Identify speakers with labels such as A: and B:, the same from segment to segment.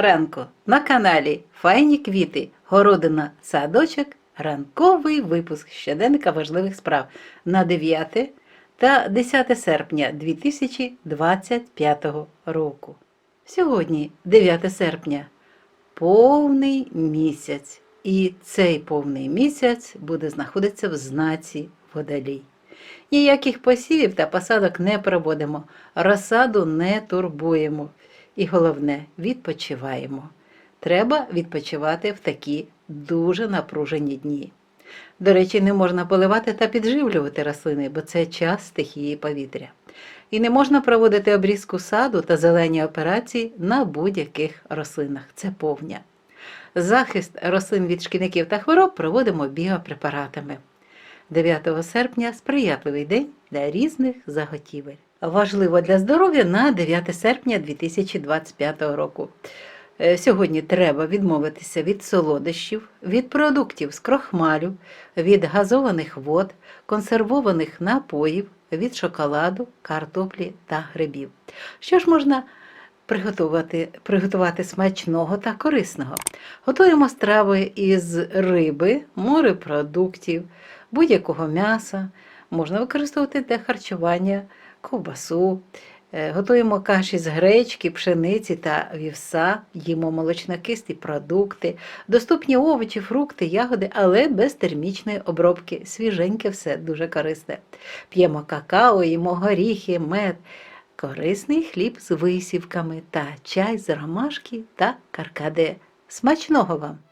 A: ранку на каналі Файні квіти, городина, садочок, ранковий випуск щоденника важливих справ на 9 та 10 серпня 2025 року. Сьогодні, 9 серпня, повний місяць, і цей повний місяць буде знаходитися в знаці водолій. Ніяких посівів та посадок не проводимо, розсаду не турбуємо. І головне, відпочиваємо. Треба відпочивати в такі дуже напружені дні. До речі, не можна поливати та підживлювати рослини, бо це час стихії повітря. І не можна проводити обрізку саду та зелені операції на будь-яких рослинах. Це повня. Захист рослин від шкідників та хвороб проводимо біопрепаратами. 9 серпня сприятливий день для різних заготівель. Важливо для здоров'я на 9 серпня 2025 року. Е, Сьогодні треба відмовитися від солодощів, від продуктів з крохмалю, від газованих вод, консервованих напоїв, від шоколаду, картоплі та грибів. Що ж можна приготувати, приготувати смачного та корисного? Готуємо страви із риби, морепродуктів, будь-якого м'яса. Можна використовувати для харчування ковбасу. Е, Готуємо каші з гречки, пшениці та вівса, їмо молочнокисті продукти, доступні овочі, фрукти, ягоди, але без термічної обробки. Свіженьке все дуже корисне. П'ємо какао, їмо горіхи, мед, корисний хліб з висівками та чай з ромашки та каркаде. Смачного вам!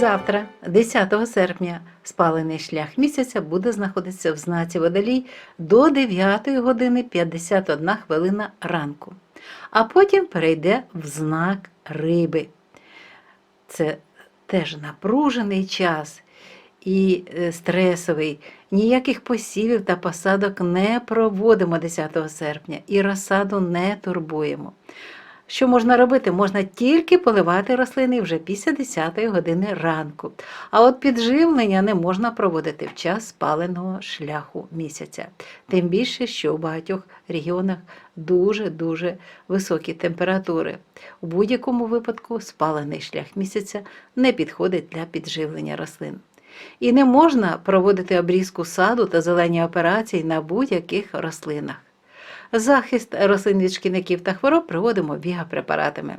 A: Завтра, 10 серпня, спалений шлях місяця буде знаходитися в знаці водолій до 9 години 51 хвилина ранку, а потім перейде в знак риби. Це теж напружений час і е, стресовий. Ніяких посівів та посадок не проводимо 10 серпня і розсаду не турбуємо. Що можна робити? Можна тільки поливати рослини вже після 10 години ранку. А от підживлення не можна проводити в час спаленого шляху місяця. Тим більше, що у багатьох регіонах дуже-дуже високі температури. У будь-якому випадку спалений шлях місяця не підходить для підживлення рослин. І не можна проводити обрізку саду та зелені операції на будь-яких рослинах. Захист рослин від шкідників та хвороб проводимо біопрепаратами.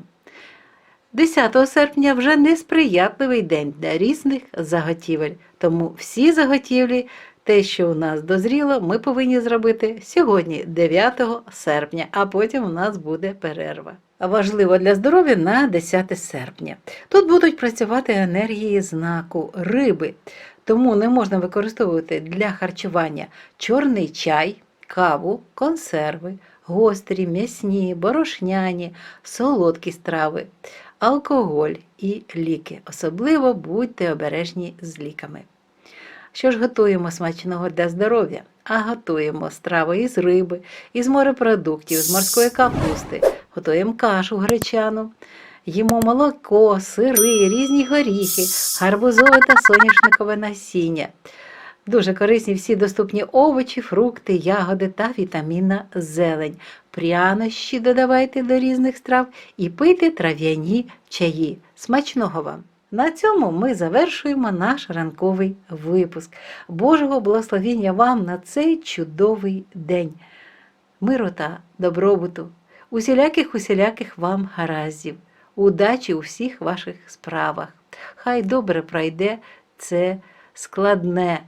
A: 10 серпня вже несприятливий день для різних заготівель, тому всі заготівлі, те, що у нас дозріло, ми повинні зробити сьогодні, 9 серпня, а потім у нас буде перерва. Важливо для здоров'я на 10 серпня. Тут будуть працювати енергії знаку риби, тому не можна використовувати для харчування чорний чай, каву, консерви, гострі, м'ясні, борошняні, солодкі страви, алкоголь і ліки. Особливо будьте обережні з ліками. Що ж готуємо смачного для здоров'я? А готуємо страви із риби, із морепродуктів, з морської капусти, готуємо кашу гречану, їмо молоко, сири, різні горіхи, гарбузове та соняшникове насіння. Дуже корисні всі доступні овочі, фрукти, ягоди та вітамінна зелень. Прянощі додавайте до різних страв і пийте трав'яні чаї. Смачного вам! На цьому ми завершуємо наш ранковий випуск. Божого благословення вам на цей чудовий день. Миру та добробуту, усіляких усіляких вам гараздів, удачі у всіх ваших справах. Хай добре пройде це складне.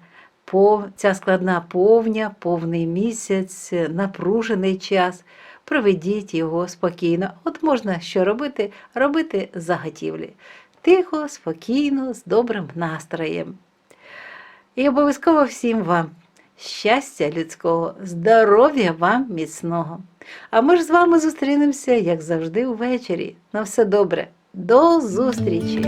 A: Ця складна повня, повний місяць, напружений час. Проведіть його спокійно. От можна що робити? Робити заготівлі. Тихо, спокійно, з добрим настроєм. І обов'язково всім вам щастя людського, здоров'я вам міцного. А ми ж з вами зустрінемося, як завжди, увечері. На все добре. До зустрічі!